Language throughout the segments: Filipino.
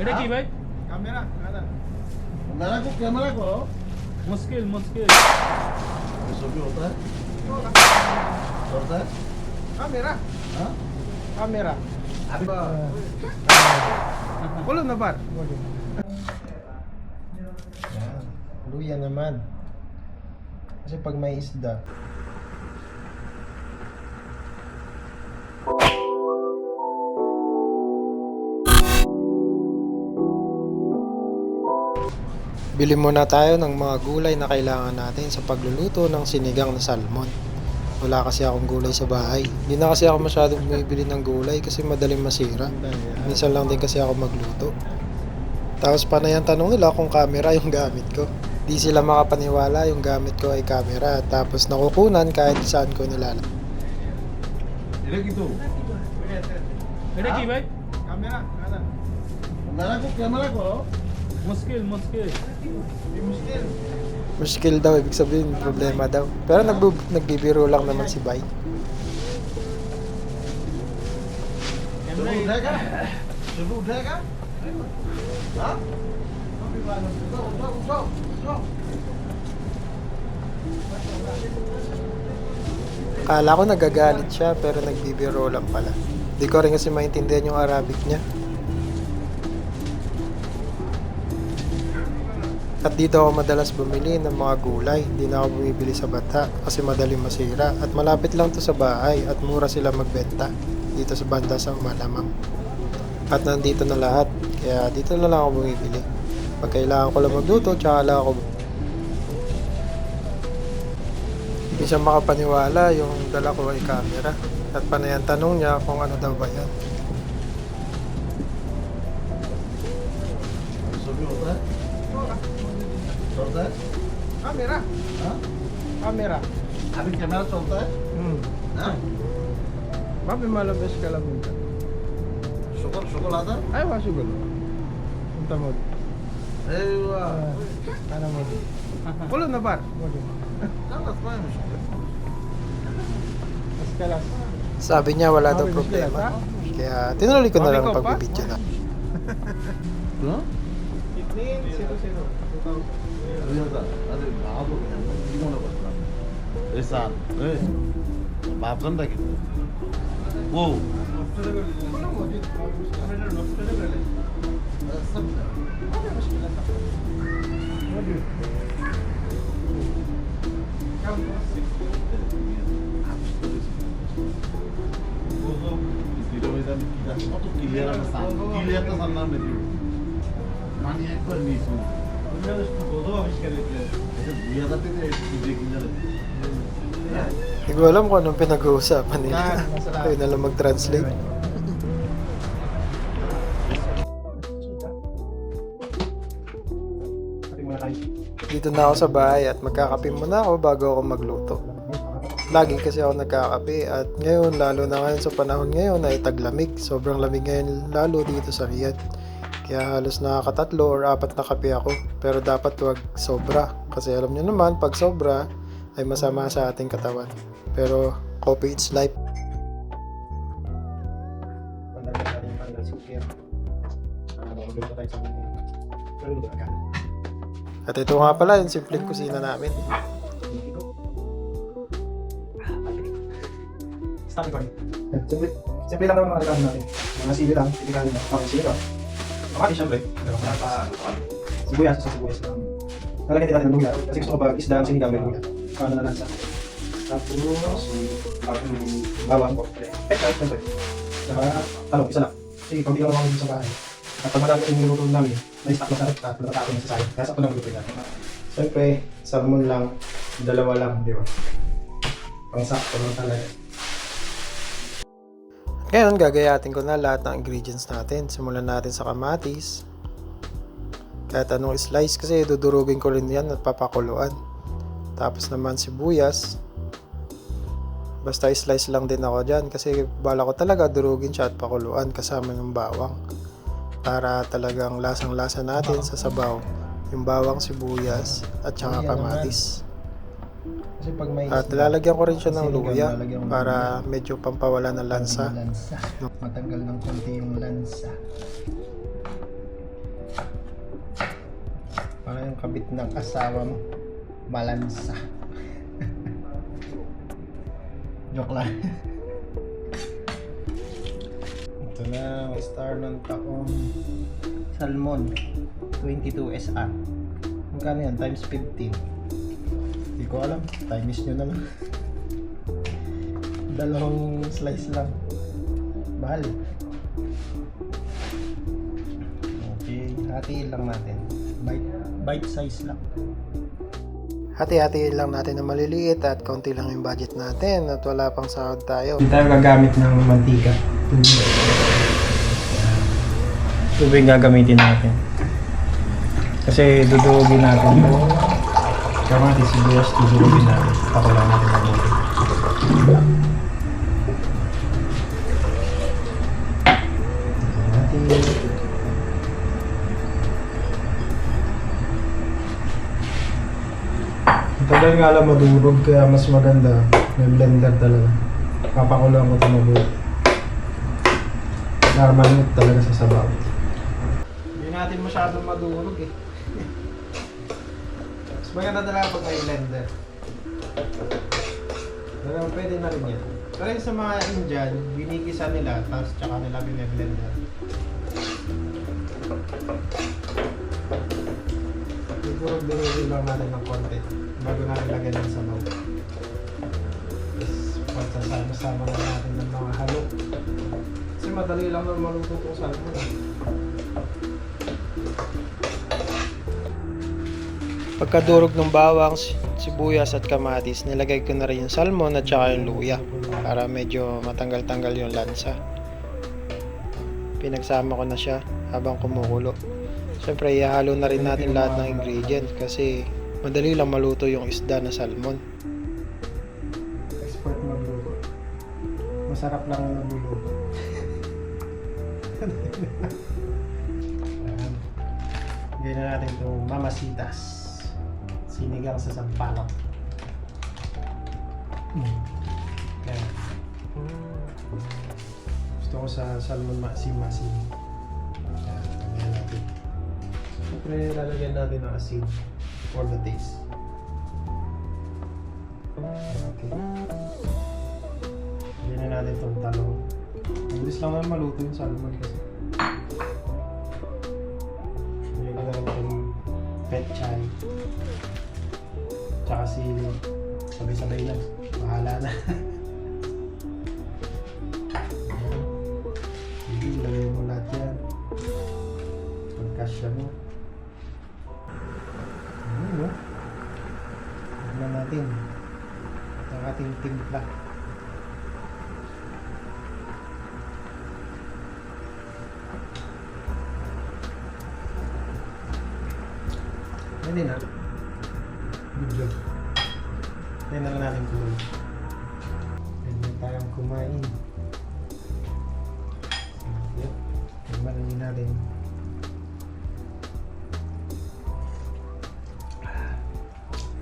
এটা কি ভাই ক্যামেরা দাদা मेरा को कैमरा करो মুশকিল মুশকিল ऐसा भी होता है होता है ক্যামেরা हाँ ক্যামেরা अभी বলুন না par Yan. Luya naman. Kasi pag may isda, Bili muna tayo ng mga gulay na kailangan natin sa pagluluto ng sinigang na salmon. Wala kasi akong gulay sa bahay. Hindi na kasi ako masyadong bumibili ng gulay kasi madaling masira. Minsan lang din kasi ako magluto. Tapos pa na yan tanong nila kung camera yung gamit ko. Di sila makapaniwala yung gamit ko ay camera. Tapos nakukunan kahit saan ko nilala. Direkito. Direkito, Camera. Camera ko, camera ko. Oh. Muskil, muskil. Muskil. Muskil daw, ibig sabihin problema daw. Pero nagbub- nagbibiro lang naman si Bay. Subudaga? Subudaga? Ha? Go, go, go, go. Kala ko nagagalit siya pero nagbibiro lang pala. Hindi ko rin kasi maintindihan yung Arabic niya. At dito ako madalas bumili ng mga gulay. Hindi na ako bumibili sa bata kasi madaling masira. At malapit lang to sa bahay at mura sila magbenta dito sa banda sa Umalamang. At nandito na lahat. Kaya dito na lang ako bumibili. Pag kailangan ko lang magluto, tsaka lang ako Hindi siya makapaniwala yung dala ko ay camera. At panay ang tanong niya kung ano daw ba yan. चलता है हाँ मेरा हाँ हाँ मेरा अभी कैमरा चलता है हाँ Babi malabas ka lang minsan. शुगर शुगलाता Ay, masugal. Punta mo. है अय्या Para mo. Kulo na par. لا ما مشكلة Mas kalas. Sabi niya wala daw problema. ha? Kaya tinuloy ko na Sabi lang ko, pa? na. Esan, evet. Babam da gitti. Bu. Biz bir o yüzden bir daha oturup gilyer ama sen. Gilyer de sanmam ediyorum. Hani hep var mıyız bu? Bunlar üstü dolamamış kalekler. Bu yakatin de sürecekler. Hindi ko alam kung anong pinag-uusapan nila. Kayo na lang mag-translate. Dito na ako sa bahay at magkakape muna ako bago ako magluto. Lagi kasi ako nagkakape at ngayon lalo na ngayon sa panahon ngayon ay taglamig. Sobrang lamig ngayon lalo dito sa Riyadh. Kaya halos nakakatatlo or apat na kape ako. Pero dapat wag sobra. Kasi alam nyo naman pag sobra ay masama sa ating katawan. Pero coffee it's life. At ito nga pala yung simpleng kusina namin. Stop recording. Simple, lang naman regalo natin. Mga sili lang, typical na. Okay, sili ka. Makati pa, sibuyas, sa sibuyas lang. Nalagyan din natin ng luya. Kasi gusto ko pag isda ang sinigang may luya. Para na lansa. Tapos, parang bawang ko. Peka, syempre. Saka, ano, isa lang. Kasi pag ka naman sa bahay. At pag marami yung niluto namin, may stock masarap at natatapon na sa sayang. Kaya sa ako lang luto natin. Siyempre, salmon lang, dalawa lang, di ba? Pang sakto lang talaga. Ngayon, gagayatin ko na lahat ng ingredients natin. Simulan natin sa kamatis. Kahit anong slice kasi dudurugin ko rin yan at papakuluan. Tapos naman sibuyas. Basta slice lang din ako dyan kasi bala ko talaga durugin siya at pakuluan kasama yung bawang. Para talagang lasang-lasa natin sa sabaw. Yung bawang sibuyas at saka kamatis. Kasi pag may At lalagyan ko rin siya ng luya para medyo pampawala ng lansa. lansa. Matanggal ng konti yung lansa. Para yung kabit ng asawa mo, malansa. Joke lang. Ito na, star ng taong Salmon 22 SR. Magkano yan? Times 15. Hindi ko alam. Times nyo na lang. Dalawang slice lang. Bahal. Okay, hatiin lang natin. Bite, bite size lang. Hati-hatiin lang natin na maliliit at konti lang yung budget natin at wala pang sahod tayo. Hindi tayo gagamit ng mantika. Tubig. Tubig gagamitin natin. Kasi dudurugin natin. Kamatis, sibuyas, dudurugin natin. Pakulan natin ng mabuti. Natin. Tagal nga lang madurog kaya mas maganda may blender talaga. Papakulang ko ito. Para manut talaga sa sabaw. Hindi natin masyadong madurog eh. Mas maganda talaga pag may blender. Pero pwede na rin yan. Pero sa mga Indian, binigisa nila, tapos tsaka nila bine-blender. Siguro binigil lang natin ng konti bago natin lagyan ng sabaw. Tapos pagsasama-sama na natin ng mga halo. Kasi madali lang naman maluto itong salmon. Pagkadurog ng bawang, si- sibuyas at kamatis, nilagay ko na rin yung salmon at saka yung luya para medyo matanggal-tanggal yung lansa. Pinagsama ko na siya habang kumukulo. Siyempre, ihalo na rin natin lahat ng ingredients kasi madali lang maluto yung isda na salmon. Expert magluto. Masarap lang ang nagluluto. Gawin na natin itong mamasitas. Sinigang sa sampalok. Mm. Kaya. Gusto ko sa salmon masim-masim. Ayan, lagyan natin. Siyempre, lalagyan natin ng asin for the taste. Okay. Lagyan na natin itong talong. Mabilis lang naman maluto yung salmon kasi. Lagyan na rin itong petchay. Tsaka sili. Sabay-sabay lang. Bahala na. Ayan. Sige, ilagay mo lahat yan. Pagkasya mo. Ayan, no? Tignan natin. Ang ating timpla. Pwede na. Natin.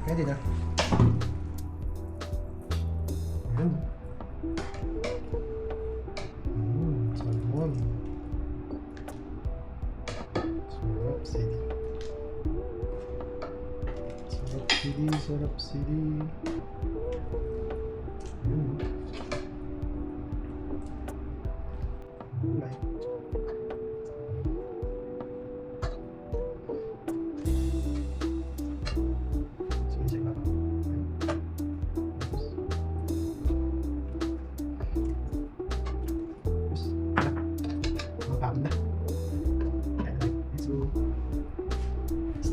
Pwede na. Ayan. Mm, salmon. Sarap city. Sarap city, sarap city.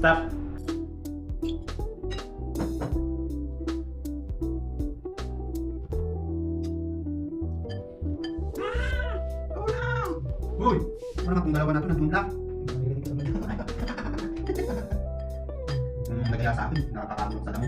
Stop. Uy! Naman kung dalawa na ito nagtumlak? Hmm, lagay sa akin, nakakakamot sa damo.